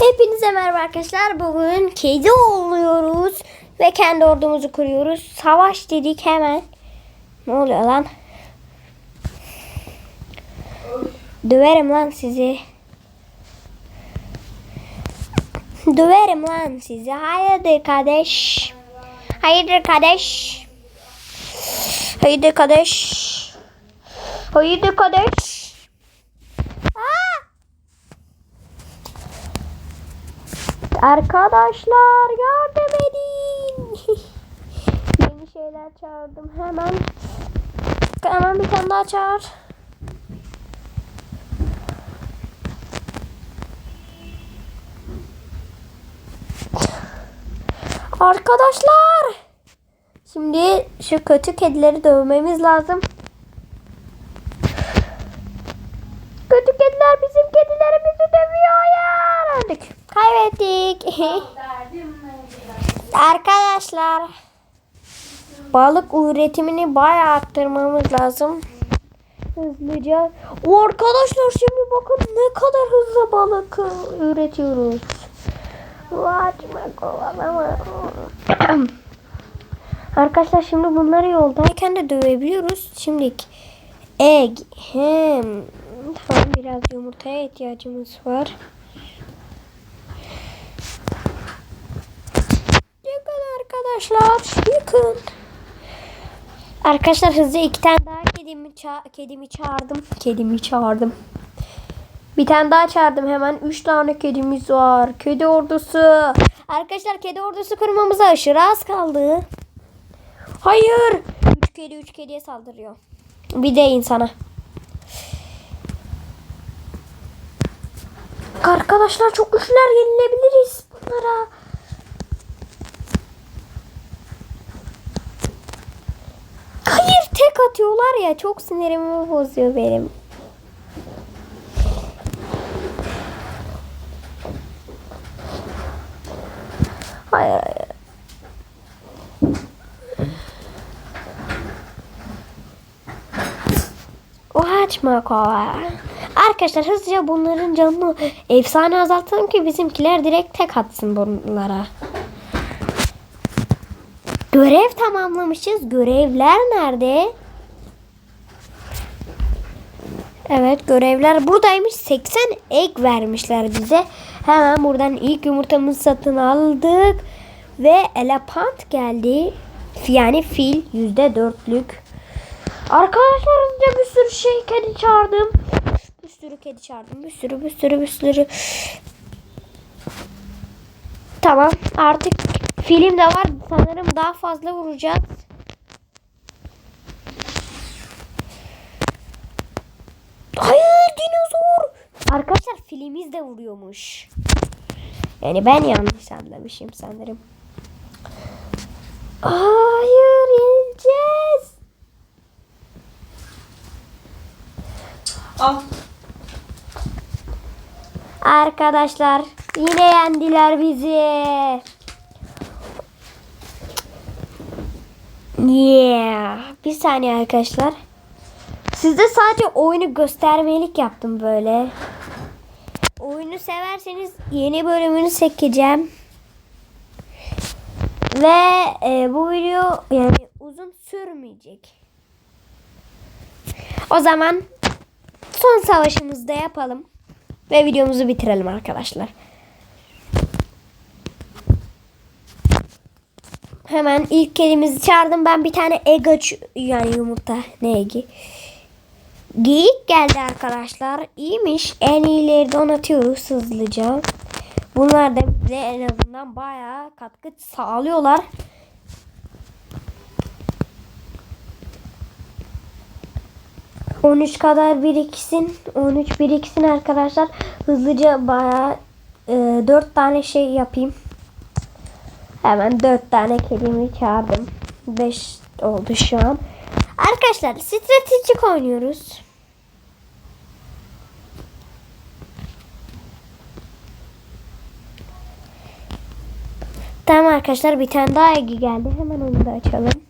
Hepinize merhaba arkadaşlar. Bugün kedi oluyoruz ve kendi ordumuzu kuruyoruz. Savaş dedik hemen. Ne oluyor lan? Döverim lan sizi. Döverim lan sizi. Hayırdır kardeş? Hayırdır kardeş? Hayırdır kardeş? Hayırdır kardeş? Arkadaşlar yardım edin. Yeni şeyler çağırdım hemen. Hemen bir tane daha çağır. Arkadaşlar. Şimdi şu kötü kedileri dövmemiz lazım. Arkadaşlar. Balık üretimini bayağı arttırmamız lazım. Hızlıca. O arkadaşlar şimdi bakın ne kadar hızlı balık üretiyoruz. Arkadaşlar şimdi bunları yoldayken de dövebiliyoruz. Şimdi egg hem tamam biraz yumurtaya ihtiyacımız var. Yakın arkadaşlar. Yakın. Arkadaşlar hızlı iki tane daha kedimi, ça- kedimi çağırdım. Kedimi çağırdım. Bir tane daha çağırdım hemen. Üç tane kedimiz var. Kedi ordusu. Arkadaşlar kedi ordusu kurmamıza aşırı az kaldı. Hayır. Üç kedi üç kediye saldırıyor. Bir de insana. Arkadaşlar çok güçlüler yenilebiliriz bunlara. Hayır atıyorlar ya çok sinirimi bozuyor benim. Hayır hayır. O açma kova. Arkadaşlar hızlıca bunların canını efsane azaltalım ki bizimkiler direkt tek atsın bunlara. Görev tamamlamışız. Görevler nerede? Evet görevler buradaymış. 80 ek vermişler bize. Hemen buradan ilk yumurtamızı satın aldık. Ve elefant geldi. Yani fil yüzde dörtlük. Arkadaşlar bir sürü şey kedi çağırdım. Bir sürü kedi çağırdım. Bir sürü bir sürü bir sürü. Tamam artık film de var. Sanırım daha fazla vuracağız. Hayır dinozor. Arkadaşlar filimiz de vuruyormuş. Yani ben yanlış anlamışım sanırım. Hayır yenileceğiz. Al. Arkadaşlar yine yendiler bizi. Yeah. Bir saniye arkadaşlar. Sizde sadece oyunu göstermelik yaptım böyle. Oyunu severseniz yeni bölümünü çekeceğim. Ve e, bu video yani uzun sürmeyecek. O zaman son savaşımızı da yapalım. Ve videomuzu bitirelim arkadaşlar. Hemen ilk kedimizi çağırdım. Ben bir tane egg yani yumurta ne egi? Geyik geldi arkadaşlar. İyiymiş. En iyileri donatıyoruz hızlıca. Bunlar da bize en azından bayağı katkı sağlıyorlar. On üç kadar biriksin. 13 biriksin arkadaşlar. Hızlıca bayağı e, 4 tane şey yapayım. Hemen 4 tane kedimi çağırdım. 5 oldu şu an. Arkadaşlar stratejik oynuyoruz. Tamam arkadaşlar bir tane daha egi geldi. Hemen onu da açalım.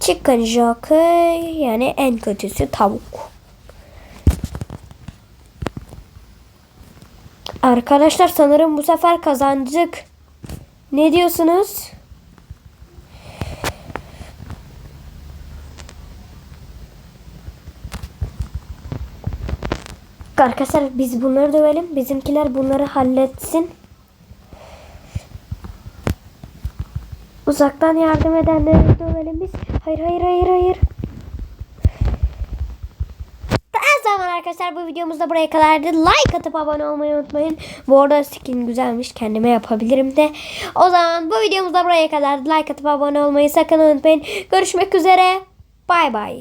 Chicken jockey yani en kötüsü tavuk. Arkadaşlar sanırım bu sefer kazandık. Ne diyorsunuz? Arkadaşlar biz bunları dövelim. Bizimkiler bunları halletsin. Uzaktan yardım edenleri dövelim biz. Hayır hayır hayır hayır. O zaman arkadaşlar bu videomuz da buraya kadardı. Like atıp abone olmayı unutmayın. Bu arada skin güzelmiş. Kendime yapabilirim de. O zaman bu videomuz da buraya kadardı. Like atıp abone olmayı sakın unutmayın. Görüşmek üzere. Bay bay.